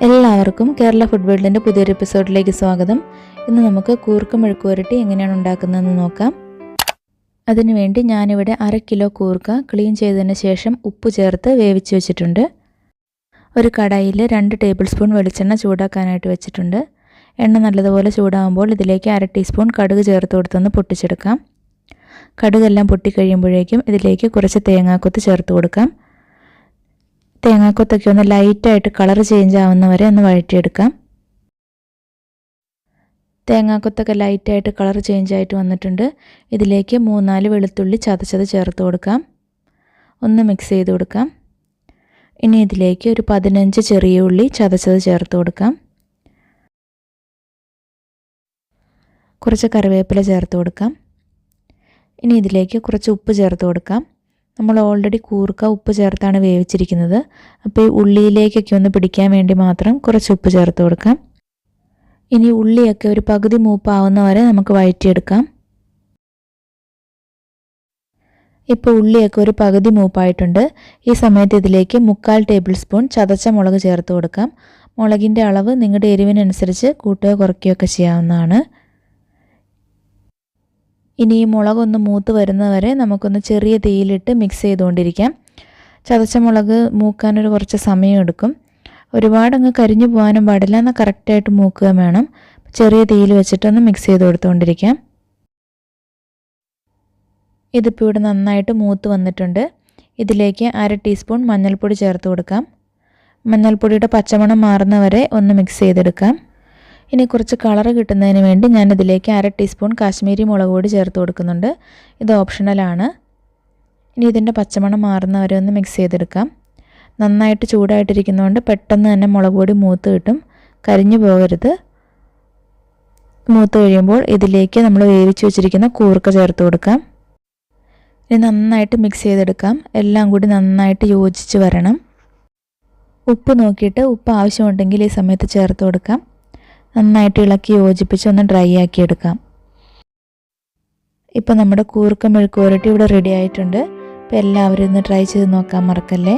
എല്ലാവർക്കും കേരള ഫുഡ് വേൾഡിന്റെ പുതിയൊരു എപ്പിസോഡിലേക്ക് സ്വാഗതം. ഇന്ന് നമുക്ക് കൂർക്ക മെഴുക്ക് വരട്ടി എങ്ങനെയാണ് ഉണ്ടാക്കുന്നതെന്ന് നോക്കാം. അതിനുവേണ്ടി ഞാനിവിടെ അര കിലോ കൂർക്ക ക്ലീൻ ചെയ്തതിന് ശേഷം ഉപ്പ് ചേർത്ത് വേവിച്ച് വെച്ചിട്ടുണ്ട്. ഒരു കടായിൽ രണ്ട് ടേബിൾ സ്പൂൺ വെളിച്ചെണ്ണ ചൂടാക്കാനായിട്ട് വെച്ചിട്ടുണ്ട്. എണ്ണ നല്ലതുപോലെ ചൂടാകുമ്പോൾ ഇതിലേക്ക് അര ടീസ്പൂൺ കടുക് ചേർത്ത് കൊടുത്തൊന്ന് പൊട്ടിച്ചെടുക്കാം. കടുകെല്ലാം പൊട്ടിക്കഴിയുമ്പോഴേക്കും ഇതിലേക്ക് കുറച്ച് തേങ്ങാക്കൊത്ത് ചേർത്ത് കൊടുക്കാം. തേങ്ങാക്കൊത്തൊക്കെ ഒന്ന് ലൈറ്റായിട്ട് കളർ ചേഞ്ച് ആവുന്ന വരെ ഒന്ന് വഴറ്റിയെടുക്കാം. തേങ്ങാക്കൊത്തൊക്കെ ലൈറ്റായിട്ട് കളർ ചേഞ്ച് ആയിട്ട് വന്നിട്ടുണ്ട്. ഇതിലേക്ക് മൂന്നാൽ വെളുത്തുള്ളി ചതച്ചത് ചേർത്ത് കൊടുക്കാം. ഒന്ന് മിക്സ് ചെയ്ത് കൊടുക്കാം. ഇനി ഇതിലേക്ക് ഒരു പതിനഞ്ച് ചെറിയ ഉള്ളി ചതച്ചത് ചേർത്ത് കൊടുക്കാം. കുറച്ച് കറിവേപ്പില ചേർത്ത് കൊടുക്കാം. ഇനി ഇതിലേക്ക് കുറച്ച് ഉപ്പ് ചേർത്ത് കൊടുക്കാം. നമ്മൾ ഓൾറെഡി കൂർക്ക ഉപ്പ് ചേർത്താണ് വേവിച്ചിരിക്കുന്നത്. അപ്പോൾ ഈ ഉള്ളിയിലേക്കൊക്കെ ഒന്ന് പിടിക്കാൻ വേണ്ടി മാത്രം കുറച്ച് ഉപ്പ് ചേർത്ത് കൊടുക്കാം. ഇനി ഉള്ളിയൊക്കെ ഒരു പകുതി മൂപ്പാവുന്ന വരെ നമുക്ക് വഴറ്റിയെടുക്കാം. ഇപ്പോൾ ഉള്ളിയൊക്കെ ഒരു പകുതി മൂപ്പായിട്ടുണ്ട്. ഈ സമയത്ത് ഇതിലേക്ക് മുക്കാൽ ടേബിൾ സ്പൂൺ ചതച്ച മുളക് ചേർത്ത് കൊടുക്കാം. മുളകിന്റെ അളവ് നിങ്ങളുടെ എരിവിനനുസരിച്ച് കൂട്ടുകയോ കുറയ്ക്കുകയോ ഒക്കെ ചെയ്യാവുന്നതാണ്. ഇനി ഈ മുളകൊന്ന് മൂത്ത് വരുന്നവരെ നമുക്കൊന്ന് ചെറിയ തീയിലിട്ട് മിക്സ് ചെയ്തുകൊണ്ടിരിക്കാം. ചതച്ച മുളക് മൂക്കാനൊരു കുറച്ച് സമയം എടുക്കും ഒരുപാട് അങ്ങ് കരിഞ്ഞു പോകാനും പാടില്ല. എന്നാൽ കറക്റ്റായിട്ട് മൂക്കുക വേണം. ചെറിയ തീയിൽ വെച്ചിട്ടൊന്ന് മിക്സ് ചെയ്ത് കൊടുത്തുകൊണ്ടിരിക്കാം ഇതിപ്പോൾ ഇവിടെ നന്നായിട്ട് മൂത്ത് വന്നിട്ടുണ്ട്. ഇതിലേക്ക് അര ടീസ്പൂൺ മഞ്ഞൾപ്പൊടി ചേർത്ത് കൊടുക്കാം. മഞ്ഞൾപ്പൊടിയുടെ പച്ചമണം മാറുന്നവരെ ഒന്ന് മിക്സ് ചെയ്തെടുക്കാം. ഇനി കുറച്ച് കളർ കിട്ടുന്നതിന് വേണ്ടി ഞാൻ ഇതിലേക്ക് അര ടീസ്പൂൺ കാശ്മീരി മുളക് പൊടി ചേർത്ത് കൊടുക്കുന്നുണ്ട്. ഇത് ഓപ്ഷണലാണ് ഇനി ഇതിന്റെ പച്ചമണം മാറുന്നവരെ ഒന്ന് മിക്സ് ചെയ്തെടുക്കാം. നന്നായിട്ട് ചൂടായിട്ടിരിക്കുന്നതുകൊണ്ട് പെട്ടെന്ന് തന്നെ മുളക് പൊടി മൂത്ത് കിട്ടും. കരിഞ്ഞു പോകരുത്. മൂത്ത് കഴിയുമ്പോൾ ഇതിലേക്ക് നമ്മൾ വേവിച്ച് വെച്ചിരിക്കുന്ന കൂർക്ക ചേർത്ത് കൊടുക്കാം. ഇനി നന്നായിട്ട് മിക്സ് ചെയ്തെടുക്കാം. എല്ലാം കൂടി നന്നായിട്ട് യോജിച്ച് വരണം. ഉപ്പ് നോക്കിയിട്ട് ഉപ്പ് ആവശ്യമുണ്ടെങ്കിൽ ഈ സമയത്ത് ചേർത്ത് കൊടുക്കാം. നന്നായിട്ട് ഇളക്കി യോജിപ്പിച്ച് ഒന്ന് ഡ്രൈ ആക്കി എടുക്കാം. ഇപ്പോൾ നമ്മുടെ കൂർക്ക മെഴുക്ക് പുരട്ടി ഇവിടെ റെഡി ആയിട്ടുണ്ട്. അപ്പോൾ എല്ലാവരും ഒന്ന് ട്രൈ ചെയ്ത് നോക്കാൻ മറക്കല്ലേ?